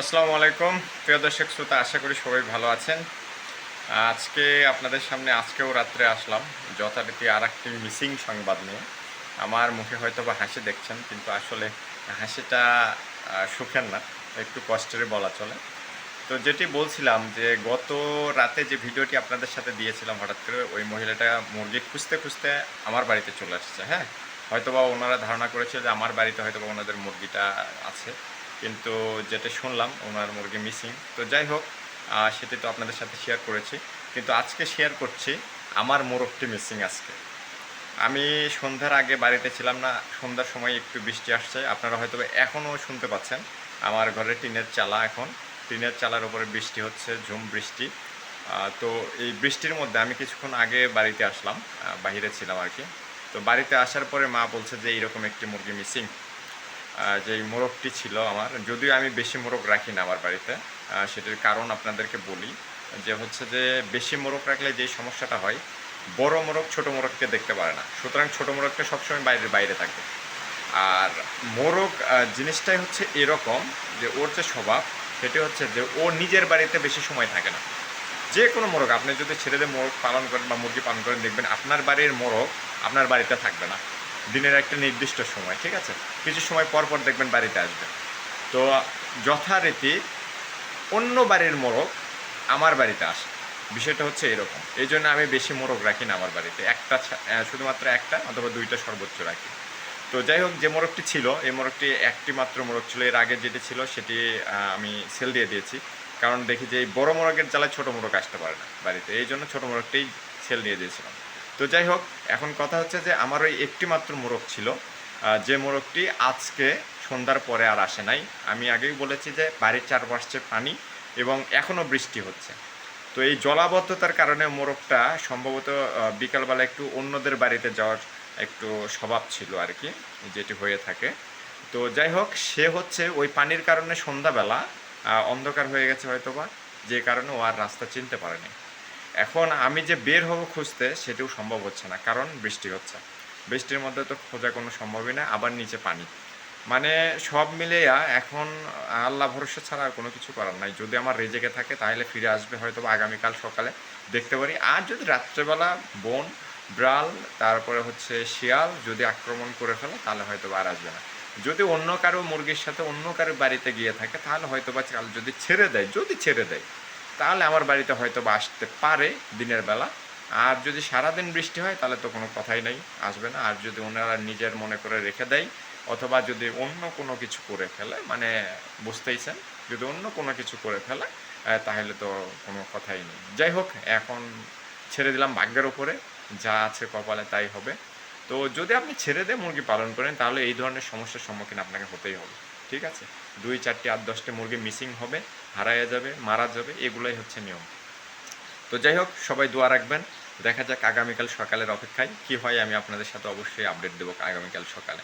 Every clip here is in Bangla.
আসসালামু আলাইকুম। প্রিয় দর্শক শ্রোতা, আশা করি সবাই ভালো আছেন। আজকে আপনাদের সামনে আজকেও রাত্রে আসলাম, যথারীতি আর একটি মিসিং সংবাদ নিয়ে। আমার মুখে হয়তো বা হাসি দেখছেন, কিন্তু আসলে হাসিটা সুখের না, একটু কষ্টের বলা চলে। তো যেটি বলছিলাম যে, গত রাতে যে ভিডিওটি আপনাদের সাথে দিয়েছিলাম হঠাৎ করে, ওই মহিলাটা মুরগি খুঁজতে খুঁজতে আমার বাড়িতে চলে আসছে হ্যাঁ? হয়তোবা ওনারা ধারণা করেছে যে আমার বাড়িতে হয়তোবা ওনাদের মুরগিটা আছে। কিন্তু যেটা শুনলাম, ওনার মুরগি মিসিং তো যাই হোক সেটি তো আপনাদের সাথে শেয়ার করেছি। কিন্তু আজকে শেয়ার করছি, আমার মোরগটি মিসিং আজকে। আমি সন্ধ্যার আগে বাড়িতে ছিলাম না, সন্ধ্যার সময় একটু বৃষ্টি আসছে। আপনারা হয়তো এখনও শুনতে পাচ্ছেন, আমার ঘরে টিনের চালা এখন। টিনের চালার উপরে বৃষ্টি হচ্ছে, ঝুম বৃষ্টি। তো এই বৃষ্টির মধ্যে আমি কিছুক্ষণ আগে বাড়িতে আসলাম বাইরে ছিলাম আর কি। তো বাড়িতে আসার পরে মা বলছে যে, এইরকম একটি মুরগি মিসিং যে মোরগটি ছিল আমার, যদিও আমি বেশি মোরগ রাখি না আমার বাড়িতে সেটির কারণ আপনাদেরকে বলি, যে হচ্ছে যে বেশি মোরগ রাখলে যে সমস্যাটা হয়, বড় মোরগ ছোট মোরগকে দেখতে পারে না। সুতরাং ছোট মোরগটা সবসময় বাইরে বাইরে থাকবে আর মোরগ জিনিসটাই হচ্ছে এরকম যে ওর যে স্বভাব, সেটি হচ্ছে যে ও নিজের বাড়িতে বেশি সময় থাকে না। যে কোনো মোরগ, আপনি যদি ছেলেদের মোরগ পালন করেন বা মুরগি পালন করেন, দেখবেন আপনার বাড়ির মোরগ আপনার বাড়িতে থাকবে না। দিনের একটা নির্দিষ্ট সময়, ঠিক আছে? কিছু সময় পর পর দেখবেন বাড়িতে আসবে তো যথারীতি অন্য বাড়ির মোরগ আমার বাড়িতে আসে। বিষয়টা হচ্ছে এরকম। এই জন্য আমি বেশি মোরগ রাখি না আমার বাড়িতে। একটা শুধুমাত্র একটা অথবা দুইটা সর্বোচ্চ রাখি। তো যাই হোক, যে মোরগটি ছিল, এই মোরগটি একটি মাত্র মোরগ ছিল। এর আগে যেটি ছিল, সেটি আমি সেল দিয়ে দিয়েছি। কারণ দেখি যে এই বড় মোরগের জ্বালায় ছোট মোরগ আসতে পারে না বাড়িতে। এই জন্য ছোটো মোরগটাই সেল দিয়ে দিয়েছিলাম। তো যাই হোক, এখন কথা হচ্ছে যে আমার ওই একটি মাত্র মোরগ ছিল। যে মোরগটি আজকে সন্ধ্যার পরে আর আসে নাই। আমি আগেই বলেছি যে বাড়ির চারপাশে পানি এবং এখনও বৃষ্টি হচ্ছে। তো এই জলাবদ্ধতার কারণে মোরগটা সম্ভবত বিকালবেলা একটু অন্যদের বাড়িতে যাওয়ার একটু স্বভাব ছিল আর কি, যেটি হয়ে থাকে। তো যাই হোক, সে হচ্ছে ওই পানির কারণে সন্ধ্যাবেলা অন্ধকার হয়ে গেছে হয়তোবা, যে কারণে ও আর রাস্তা চিনতে পারেনি। এখন আমি যে বের হব খুঁজতে, সেটিও সম্ভব হচ্ছে না, কারণ বৃষ্টি হচ্ছে। বৃষ্টির মধ্যে তো খোঁজা কোনো সম্ভবই না, আবার নিচে পানি। মানে সব মিলিয়া এখন আল্লাহ ভরসা ছাড়া আর কোনো কিছু করার নাই। যদি আমার রেজেকে থাকে, তাহলে ফিরে আসবে হয়তো আগামীকাল সকালে। দেখতে পারি। আর যদি রাত্রেবেলা বন ব্রাল তারপরে হচ্ছে শিয়াল যদি আক্রমণ করে ফেলে, তাহলে হয়তো আর আসবে না। যদি অন্য কারও মুরগির সাথে অন্য কারও বাড়িতে গিয়ে থাকে, তাহলে হয়তো বা কাল যদি ছেড়ে দেয়, যদি ছেড়ে দেয় তাহলে আমার বাড়িতে হয়তো বা আসতে পারে দিনের বেলা। আর যদি সারাদিন বৃষ্টি হয়, তাহলে তো কোনো কথাই নেই, আসবে না। আর যদি ওনারা নিজের মনে করে রেখে দেয়, অথবা যদি অন্য কোনো কিছু করে ফেলে মানে বুঝতেইছেন যদি অন্য কোনো কিছু করে ফেলে তাহলে তো কোনো কথাই নেই। যাই হোক, এখন ছেড়ে দিলাম ভাগ্যের ওপরে যা আছে কপালে তাই হবে। তো যদি আপনি ছেড়ে দিয়ে মুরগি পালন করেন, তাহলে এই ধরনের সমস্যার সম্মুখীন আপনাকে হতেই হবে। ঠিক আছে? দুই, চারটে, আট, দশটি মুরগি মিসিং হবে হারাইয়া যাবে, মারা যাবে, এগুলোই হচ্ছে নিয়ম। তো যাই হোক, সবাই দোয়া রাখবেন। দেখা যাক আগামীকাল সকালের অপেক্ষায় কি হয়, আমি আপনাদের সাথে অবশ্যই আপডেট দেবো আগামীকাল সকালে।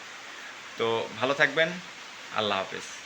তো ভালো থাকবেন। আল্লাহ হাফেজ।